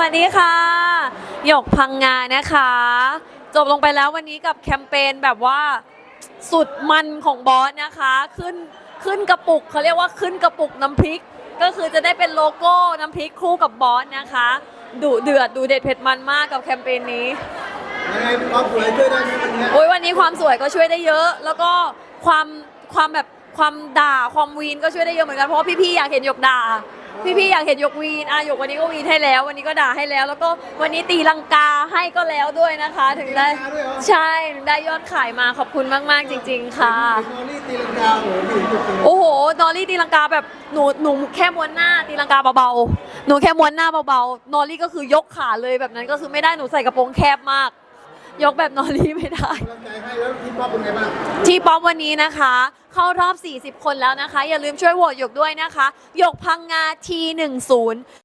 วัสดีค่ะหยกพังงานะคะ จบลงไปแล้ววันนี้กับแคมเปญแบบว่าสุดมันของบอสนะคะ ขึ้นขึ้นกระปุกเขาเรียกว่าขึ้นกระปุกน้ำพริก ก็คือจะได้เป็นโลโก้น้ำพริกคู่กับบอสนะคะดุเดือดดูเด็ดเผ็ดมันมากกับแคมเปญนี้ยังไงความสวยช่วยได้ไหมวันเนี้ยโอ้ยวันนี้ความสวยก็ช่วยได้เยอะ แล้วก็ความความแบบความด่าความวีนก็ช่วยได้เยอะเหมือนกันเพราะว่าพี่ๆอยากเห็นหยกด่า พี่ๆอยากเห็นหยกวีนอะหยกวันนี้ก็วีนให้แล้ว วันนี้ก็ด่าให้แล้ว แล้วก็วันนี้ตีลังกาให้ก็แล้วด้วยนะคะ ถึงได้ตีลังกาด้วยเหรอ ใช่ถึงได้ยอดขายมาขอบคุณมากๆจริง ๆ ค่ะนอรี่ตีลังกาโอ้โหถึงจุดเลยโอ้โหดอลลี่ตีลังกาแบบหนูหนูแค่ม้วนหน้าตีลังกาเบาๆ หนูแค่ม้วนหน้าเบาๆ นอลลี่ก็คือยกขาเลยแบบนั้นก็คือไม่ได้หนูใส่กระโปรงแคบมาก ยกแบบนอลลี่ไม่ได้ กำลังใจให้แล้วพี่ป๊อปเป็นไงบ้างที่ป๊อปวันนี้นะคะ เข้ารอบ 40 คนแล้วนะคะ อย่าลืมช่วยโหวตหยกด้วยนะคะ หยกพังงาที10